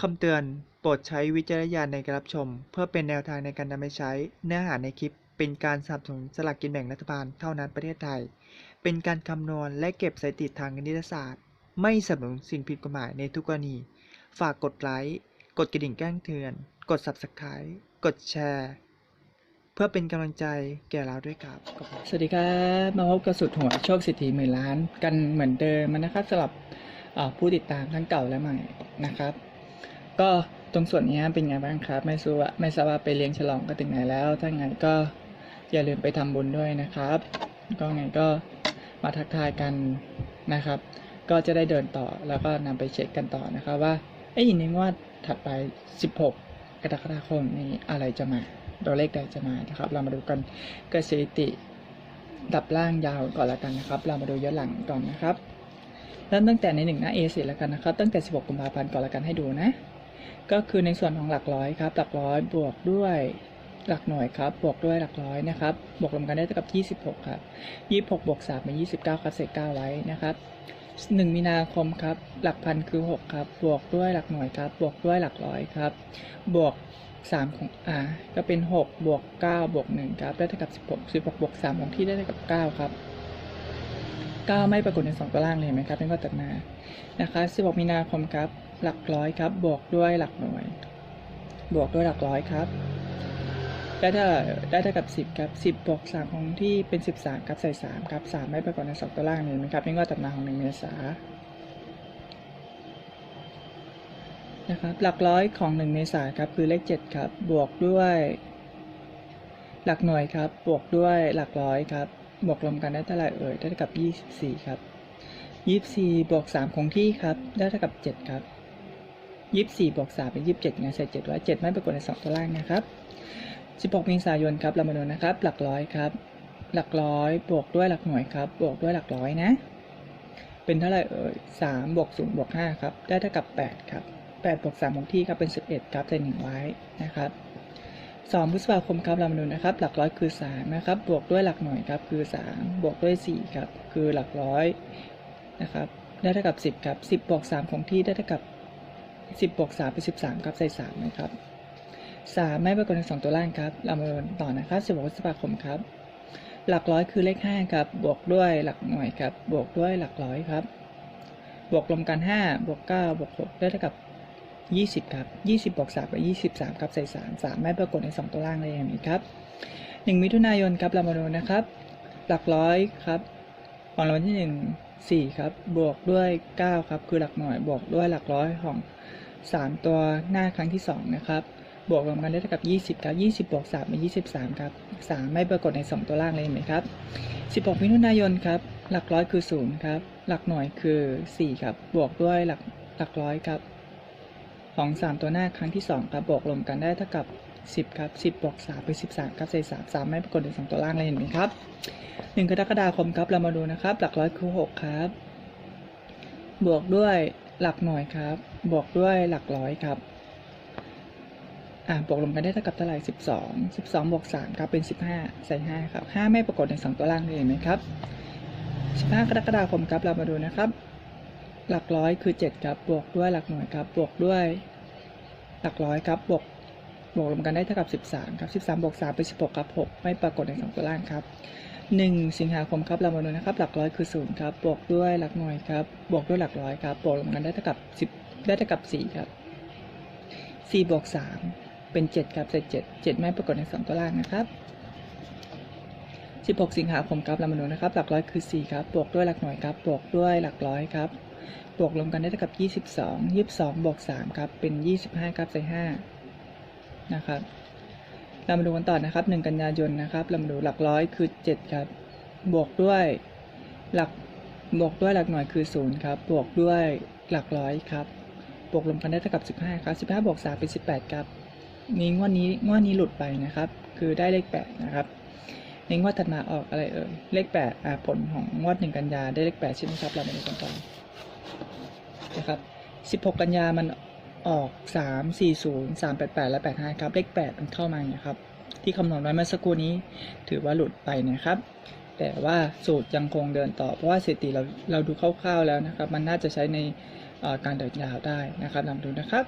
คำเตือน โปรดใช้วิจารณญาณในการรับชม เพื่อเป็นแนวทางในการนำไปใช้ เนื้อหาในคลิป เป็นการสนับสนุนสลากกินแบ่งรัฐบาลเท่านั้นประเทศไทย เป็นการคำนวณและเก็บสถิติทางคณิตศาสตร์ ไม่สนับสนุนสิ่งผิดกฎหมายในทุกกรณี ฝากกดไลค์ กดกระดิ่งแจ้งเตือน กด subscribe กดแชร์ เพื่อเป็นกำลังใจแก่เราด้วยครับขอบคุณสวัสดีครับ มาพบกับสุดหัวโชคสิทธิหมื่นล้าน กันเหมือนเดิมนะครับสำหรับเอ่อผู้ติดตามทั้งเก่าและใหม่นะครับ ก็ตรงส่วนนี้เป็นไงบ้างครับ ไม่รู้ว่าไม่ทราบว่าไปเลี้ยงฉลองกันถึงไหนแล้ว ถ้าไงก็อย่าลืมไปทำบุญด้วยนะครับ ก็ไงก็มาทักทายกันนะครับ ก็จะได้เดินต่อแล้วก็นำไปเช็คกันต่อนะครับ ว่าไอ้ยในงวดถัดไป 16 กรกฎาคมนี้อะไรจะมาตัวเลขใดจะมานะครับ เรามาดูกันกบสถิติดับล่างยาวก่อนละกันนะครับ เรามาดูย้อนหลังก่อนนะครับเริ่มตั้งแต่ในหนึ่งหน้า A 4 แล้วกันนะครับ ตั้งแต่ 16 กุมภาพันธ์ก่อนละกันให้ดูนะ ก็คือในส่วนของหลักร้อยครับ หลักร้อยบวกด้วยหลักหน่วยครับ บวกด้วยหลักร้อยนะครับ บวกรวมกันได้เท่ากับ 26 ครับ 26 บวก3เป็น29 ครับ เศษ 9 ไว้นะครับ 1 มีนาคมครับ หลักพันคือ 6 ครับ บวกด้วยหลักหน่วยครับ บวกด้วยหลักร้อยครับ บวก 3 ของอ่าก็เป็น 6 บวก 9 บวก 1 ครับ ได้เท่ากับ 16 16 บวก 3 ของที่ได้เท่ากับ 9 ครับ 9 ไม่ปรากฏใน2ตัวล่างเลยไหมครับเป็นข้อตัดมานะคะ16มีนาคมครับ หลักร้อยครับ บวกด้วยหลักหน่วย บวกด้วยหลักร้อยครับ ได้เท่าได้เท่ากับ 10ครับ10บวก3ของที่เป็น 13ครับใส่3ครับ3ไม่ปรากฏใน2ตัวล่างเลยเห็นไหมครับเป็นข้อตัดมาของ1เมษานะครับหลักร้อยของ1เมษาครับคือเลข7ครับบวกด้วย หลักหน่วยครับ บวกด้วยหลักร้อยครับ บวกรวมกันได้เท่าไหร่เอ่ยได้เท่ากับ 24 ครับ 24บวก3คงที่ครับ ได้เท่ากับ 7 ครับ 24บวก3เป็น 27ไงใส่7ไว้7ไม่ปรากฏใน2ตัวล่างนะครับ 16เมษายนครับเรามาดูนะครับ หลักร้อยครับ หลักร้อยบวกด้วยหลักหน่วยครับ บวกด้วยหลักร้อยนะ เป็นเท่าไหร่เอ่ย3บวก0บวก5ครับ ได้เท่ากับ 8 ครับ8บวก3คงที่ครับเป็น 11 ครับใส่1ไว้นะครับ สองพฤษภาคมครับเรามาดูนะครับ หลักร้อยคือสามนะครับ บวกด้วยหลักหน่วยครับคือสามบวกด้วยสี่ครับ คือหลักร้อยนะครับได้เท่ากับสิบครับสิบบวกสามของที่ได้เท่ากับสิบบวกสามเป็นสิบสามครับใส่สามนะครับสามไม่ปรากฏในสองตัวล่างครับ เรามาดูต่อนะครับสิบหกพฤษภาคมครับ หลักร้อยคือเลขห้าครับ บวกด้วยหลักหน่วยครับ บวกด้วยหลักร้อยครับ บวกรวมกันห้าบวกเก้าบวกหกได้เท่ากับ ยี่สิบครับยี่สิบบวกสามเป็นยี่สิบสามครับ ใส่สามสามไม่ปรากฏในสองตัวล่างเลยอย่างนี้ครับหนึ่งมิถุนายนครับเรามาดูนะครับ หลักร้อยครับของรางวัลที่หนึ่งสี่ครับ บวกด้วยเก้าครับ คือหลักหน่วย บวกด้วยหลักร้อยของสามตัวหน้าครั้งที่สองนะครับ บวกรวมกันได้เท่ากับยี่สิบครับยี่สิบบวกสามเป็นยี่สิบสามครับสามไม่ปรากฏในสองตัวล่างเลยเห็นไหมครับสิบหกมิถุนายนครับ หลักร้อยคือศูนย์ครับ หลักหน่วยคือสี่ครับ บวกด้วยหลักหลักร้อยครับ ของสามตัวหน้าครั้งที่สองครับบวกรวมกันได้เท่ากับสิบครับสิบบวกสามเป็นสิบสามครับใส่สามสามไม่ปรากฏในสองตัวล่างเลยเห็นไหมครับหนึ่งกรกฎาคมครับเรามาดูนะครับ หลักร้อยคือหกครับ บวกด้วยหลักหน่วยครับ บวกด้วยหลักร้อยครับอ่าบวกรวมกันได้เท่ากับเท่าไหร่สิบสองสิบสองบวกสามครับเป็นสิบห้าใส่ห้าครับห้าไม่ปรากฏในสองตัวล่างเลยเห็นไหมครับสิบห้ากรกฎาคมครับเรามาดูนะครับ หลักร้อยคือเจ็ดครับ บวกด้วยหลักหน่วยครับ บวกด้วยหลักร้อยครับ บวก บวกรวมกันได้เท่ากับสิบสามครับสิบสามบวกสามเป็นสิบหกครับหกไม่ปรากฏในสองตัวล่างครับหนึ่งสิงหาคมครับ เรามาดูนะครับ หลักร้อยคือศูนย์ครับ บวกด้วยหลักหน่วยครับ บวกด้วยหลักร้อยครับ บวกรวมกันได้เท่ากับสิได้เท่ากับสี่ครับสี่บวกสามเป็นเจ็ดครับเจ็ดเจ็ดไม่ปรากฏในสองตัวล่างนะครับ16 สิงหาคมครับเรามาดูนะครับ หลักร้อยคือ 4 ครับ บวกด้วยหลักหน่วยครับ บวกด้วยหลักร้อยครับ บวกรวมกันได้เท่ากับ 22 22 บวก 3 ครับ เป็น 25 ครับใส่5นะครับ เรามาดูกันต่อนะครับ 1 กันยายนนะครับ เรามาดูหลักร้อยคือ 7 ครับ บวกด้วยหลัก บวกด้วยหลักหน่วยคือ 0 ครับ บวกด้วยหลักร้อยครับ บวกรวมกันได้เท่ากับ 15 ครับ 15 บวก 3 เป็น 18 ครับนี้งวดนี้งวดนี้หลุดไปนะครับ คือได้เลข 8 นะครับในงวดถัดมาออกอะไรเอ่ย เลขแปดอ่าผลของงวดหนึ่งกันยาได้เลขแปดใช่ไหมครับ เรามาดูกันต่อ นะครับสิบหกกันยามันออกสามสี่ศูนย์สามแปดแปดและแปดห้าครับ เลขแปดมันเข้ามาเนี่ยครับ ที่คำนวณไว้เมื่อสักครู่นี้ ถือว่าหลุดไปนะครับ แต่ว่าสูตรยังคงเดินต่อ เพราะว่าสถิติเราเราดูคร่าวๆแล้วนะครับ มันน่าจะใช้ในการเดินยาวได้นะครับลองดูนะครับ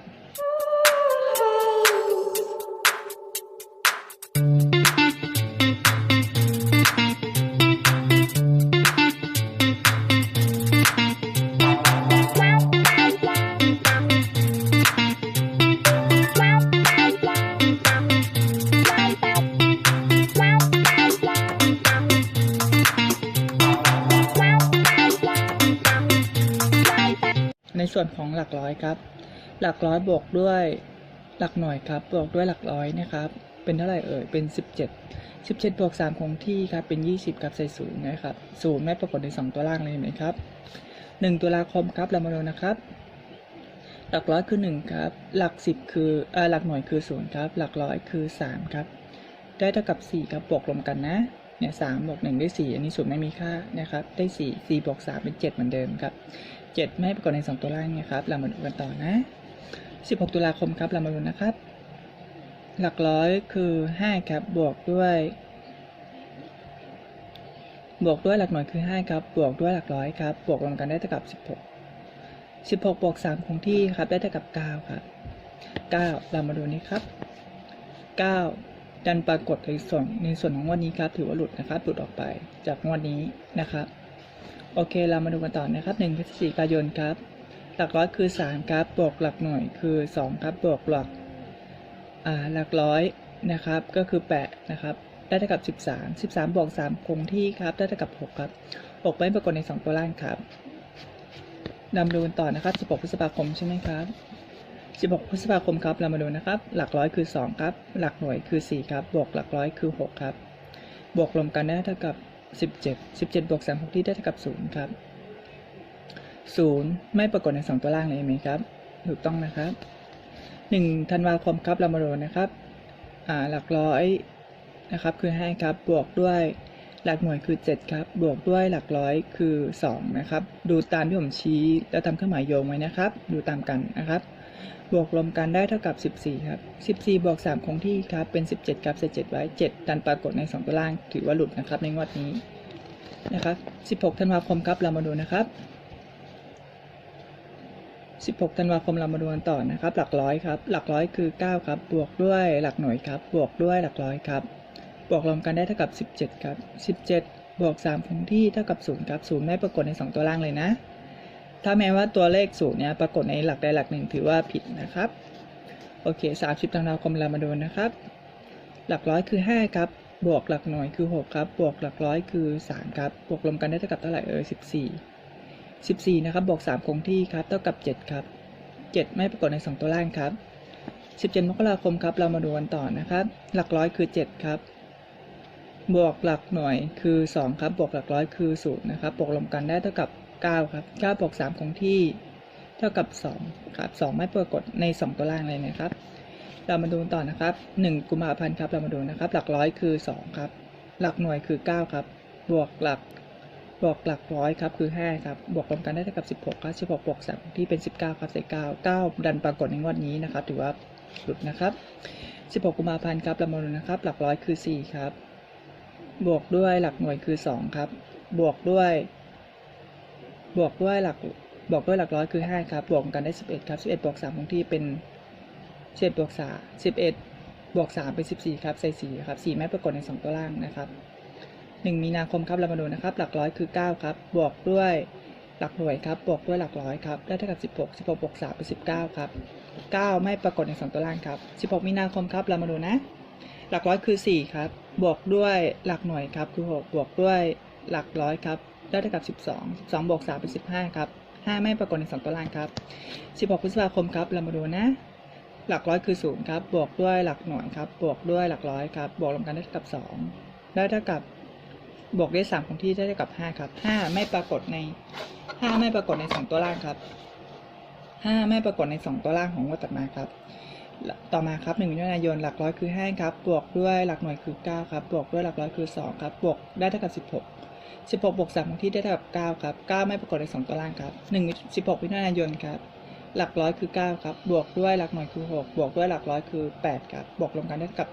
ส่วนของหลักร้อยครับ หลักร้อยบวกด้วยหลักหน่วยครับ บวกด้วยหลักร้อยนะครับ เป็นเท่าไหร่เอ่ย เป็น 17 17บวก3คงที่ครับ เป็น 20ครับใส่ศูนย์นะครับศูนย์ไม่ปรากฏใน 2 ตัวล่างเลยเห็นไหมครับ 1 ตุลาคมครับเรามาดูนะครับ หลักร้อยคือ 1 ครับ หลัก 10 คือเอ่อหลักหน่วยคือ0ครับ หลักร้อยคือ 3 ครับ ได้เท่ากับ 4 ครับ บวกรวมกันนะเนี่ยสามบวกหนึ่งได้สี่อันนี้ศูนย์ไม่มีค่านะครับ ได้สี่สี่บวกสามเป็นเจ็ดเหมือนเดิมครับ เจ็ดไม่ให้ปรากฏในสองตัวล่างนะครับเรามาดูกันต่อนะสิบหกตุลาคมครับเรามาดูนะครับ หลักร้อยคือห้าครับบวกด้วย บวกด้วยหลักหน่วยคือห้าครับบวกด้วยหลักร้อยครับบวกรวมกันได้เท่ากับสิบหกสิบหกบวกสามคงที่ครับได้เท่ากับเก้าครับเก้าเรามาดูนี้ครับเก้าดันปรากฏในส่วนในส่วนของงวันนี้ครับ ถือว่าหลุดนะครับหลุดออกไปจากงวดนี้นะครับ โอเคเรามาดูกันต่อนะครับ1พฤศจิกายนครับ หลักร้อยคือ 3 ครับบวกหลักหน่วยคือ 2 ครับบวกหลักอ่าหลักร้อยนะครับก็คือ8นะครับได้เท่ากับ 13 13บวก3คงที่ครับได้เท่ากับ 6 ครับ 6 ไม่ปรากฏใน 2 ตัวล่างครับนำดูกันต่อนะครับ 16 พฤษภาคมใช่ไหมครับ 16 พฤษภาคมครับเรามาดูนะครับ หลักร้อยคือ 2 ครับ หลักหน่วยคือ 4 ครับ บวกหลักร้อยคือ 6 ครับ บวกรวมกันได้เท่ากับ 17 17บวก3 6ที่ได้เท่ากับ 0 ครับ 0 ไม่ปรากฏใน 2 ตัวล่างเลยไหมครับ ถูกต้องนะครับ1ธันวาคมครับเรามาดูนะครับหลักร้อยนะครับคือ5ครับ บวกด้วยหลักหน่วยคือ 7 ครับ บวกด้วยหลักร้อยคือ 2 นะครับ ดูตามที่ผมชี้แล้วทำเครื่องหมายโยงไว้นะครับ ดูตามกันนะครับ บวกรวมกันได้เท่ากับ 14 ครับ 14 บวก 3 คงที่ครับ เป็น 17 ครับใส่7ไว้ 7 ดันปรากฏใน 2 ตัวล่าง ถือว่าหลุดนะครับในงวดนี้นะครับ 16 ธันวาคมครับ เรามาดูนะครับ 16 ธันวาคมเรามาดูกันต่อนะครับ หลักร้อยครับ หลักร้อยคือ 9 ครับ บวกด้วยหลักหน่วยครับ บวกด้วยหลักร้อยครับ บวกรวมกันได้เท่ากับ 17 ครับ 17 บวก 3 คงที่เท่ากับ 0 ครับ 0ไม่ปรากฏใน 2 ตัวล่างเลยนะ ถ้าแม้ว่าตัวเลขศูนย์เนี่ยปรากฏในหลักใดหลักหนึ่งถือว่าผิดนะครับ โอเค 30ธันวาคมเรามาดูนะครับ หลักร้อยคือ 5 ครับ บวกหลักหน่วยคือ 6 ครับ บวกหลักร้อยคือ 3 ครับ บวกรวมกันได้เท่ากับเท่าไหร่เอ่ย14 14 นะครับ บวก 3 คงที่ครับ เท่ากับ 7 ครับ 7 ไม่ปรากฏใน 2 ตัวล่างครับ 17 มกราคมครับ เรามาดูกันต่อนะครับ หลักร้อยคือ 7 ครับบวกหลักหน่วยคือ 2 ครับ บวกหลักร้อยคือ0นะครับ บวกรวมกันได้เท่ากับ 9 ครับ 9 บวก3คงที่ เท่ากับ 2 ครับ 2 ไม่ปรากฏใน 2 ตัวล่างเลยนะครับ เรามาดูต่อนะครับ 1 กุมภาพันธ์ครับ เรามาดูนะครับ หลักร้อยคือ 2 ครับ หลักหน่วยคือ 9 ครับ บวกหลัก บวกหลักร้อยครับ คือ 5 ครับ บวกรวมกันได้เท่ากับ 16 ครับ 16 บวก 3 ที่เป็น 19 ครับใส่9 9 ดันปรากฏในงวดนี้นะครับ ถือว่าหลุดนะครับ 16 กุมภาพันธ์ครับ เรามาดูนะครับ หลักร้อยคือ 4 ครับ บวกด้วยหลักหน่วยคือ 2 ครับ บวกด้วย บวกด้วยหลักบวกด้วยหลักร้อยคือ5ครับบวกกันได้ 11ครับ11บวก3คงที่เป็น11บวก3 11บวก3เป็น14ครับใส่4ครับ4ไม่ปรากฏใน 2 ตัวล่างนะครับ 1 มีนาคมครับเรามาดูนะครับ หลักร้อยคือ 9 ครับ บวกด้วยหลักหน่วยครับบวกด้วยหลักร้อยครับได้เท่ากับ 16 16บวก3เป็น19ครับ9 ไม่ปรากฏใน 2 ตัวล่างครับ 16 มีนาคมครับเรามาดูนะ หลักร้อยคือ 4 ครับ บวกด้วยหลักหน่วยครับคือ 6 บวกด้วยหลักร้อยครับ ได้เท่ากับ 12 12บวก3เป็น 15 ครับ 5 ไม่ปรากฏใน 2ตัวล่างครับ 16พฤษภาคมครับ เรามาดูนะ หลักร้อยคือ 0 ครับ บวกด้วยหลักหน่วยครับ บวกด้วยหลักร้อยครับ บวกรวมกันได้เท่ากับ 2 ได้เท่ากับบวกด้วย3คงที่ได้เท่ากับ 5 ครับ 5 ไม่ปรากฏใน 5 ไม่ปรากฏใน 2 ตัวล่างครับ 5 ไม่ปรากฏใน 2 ตัวล่างของงวดถัดมาครับ ต่อมาครับ1มิถุนายนหลักร้อยคือ5ครับ บวกด้วยหลักหน่วยคือ 9 ครับ บวกด้วยหลักร้อยคือ 2 ครับ บวกได้เท่ากับ 16 16บวก3คงที่ได้เท่ากับ9ครับ 9 ไม่ปรากฏใน 2ตัวล่างครับ1 16มิถุนายนครับ หลักร้อยคือ 9 ครับ บวกด้วยหลักหน่วยคือ 6 บวกด้วยหลักร้อยคือ 8 ครับ บวกรวมกันได้เท่ากับ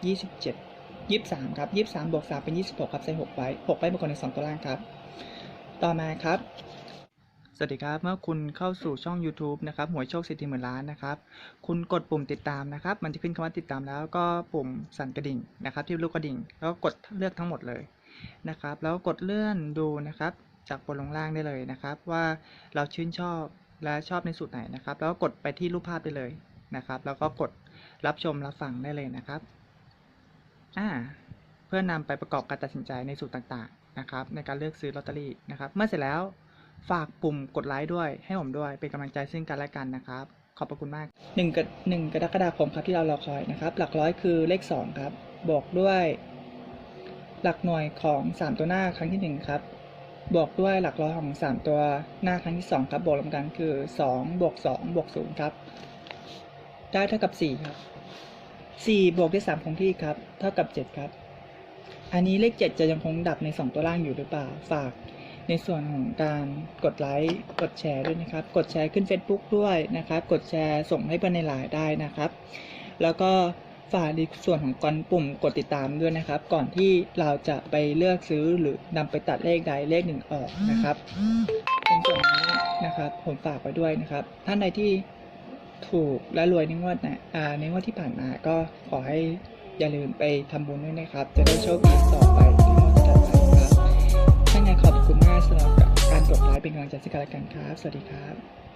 27 23 ครับ 23 บวก 3 เป็น 26 ครับ ใส่ 6 ไว้ 6ไม่ปรากฏใน 2ตัวล่างครับ ต่อมาครับสวัสดีครับ เมื่อคุณเข้าสู่ช่อง YouTube นะครับหวยโชคสิทธิหมื่นล้านนะครับ คุณกดปุ่มติดตามนะครับ มันจะขึ้นคำว่าติดตามแล้วก็ปุ่มสั่นกระดิ่งนะครับ ที่ลูกกระดิ่ง แล้วก็กดเลือกทั้งหมดเลย นะครับ แล้วกดเลื่อนดูนะครับ จากบนลงล่างได้เลยนะครับ ว่าเราชื่นชอบและชอบในสูตรไหนนะครับ แล้วก็กดไปที่รูปภาพได้เลยนะครับ แล้วก็กดรับชมรับฟังได้เลยนะครับอ่าเพื่อนำไปประกอบการตัดสินใจในสูตรต่างๆนะครับ ในการเลือกซื้อลอตเตอรี่นะครับ เมื่อเสร็จแล้วฝากปุ่มกดไลค์ด้วยให้ผมด้วยเป็นกำลังใจซึ่งกันและกันนะครับ ขอบพระคุณมากหนึ่งกหนึ่งกรกฎาคมครับที่เรารอคอยนะครับ หลักร้อยคือเลขสองครับบวกด้วย หลักหน่วยของสามตัวหน้าครั้งที่หนึ่งครับ บวกด้วยหลักร้อยของสามตัวหน้าครั้งที่สองครับ บวกรวมกันคือสองบวกสองบวกศูนย์ครับ ได้เท่ากับสี่ครับสี่บวกด้วยสามคงที่ครับ เท่ากับเจ็ดครับ อันนี้เลขเจ็ดจะยังคงดับในสองตัวล่างอยู่หรือเปล่า ฝากในส่วนของการกดไลค์ กดแชร์ด้วยนะครับ กดแชร์ขึ้น Facebook ด้วยนะครับ กดแชร์ส่งให้เพื่อนในไลน์ได้นะครับ แล้วก็ ฝากในส่วนของกอนปุ่มกดติดตามด้วยนะครับ ก่อนที่เราจะไปเลือกซื้อหรือนำไปตัดเลขใดเลขหนึ่งออกนะครับในส่วนนี้นะครับ ผมฝากไว้ด้วยนะครับ ท่านใดที่ถูกและรวยในงวดนะอ่าในงวดที่ผ่านมาก็ขอให้อย่าลืมไปทำบุญด้วยนะครับ จะได้โชคดีต่อไปในงวดต่อไปครับถ้าไงขอบคุณมากสำหรับการกดไลค์เป็นกำลังใจให้กันและกันครับ สวัสดีครับ